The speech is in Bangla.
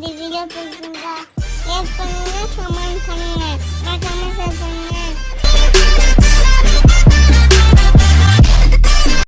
ভিডিও পর্যন্ত এক করুন না সমান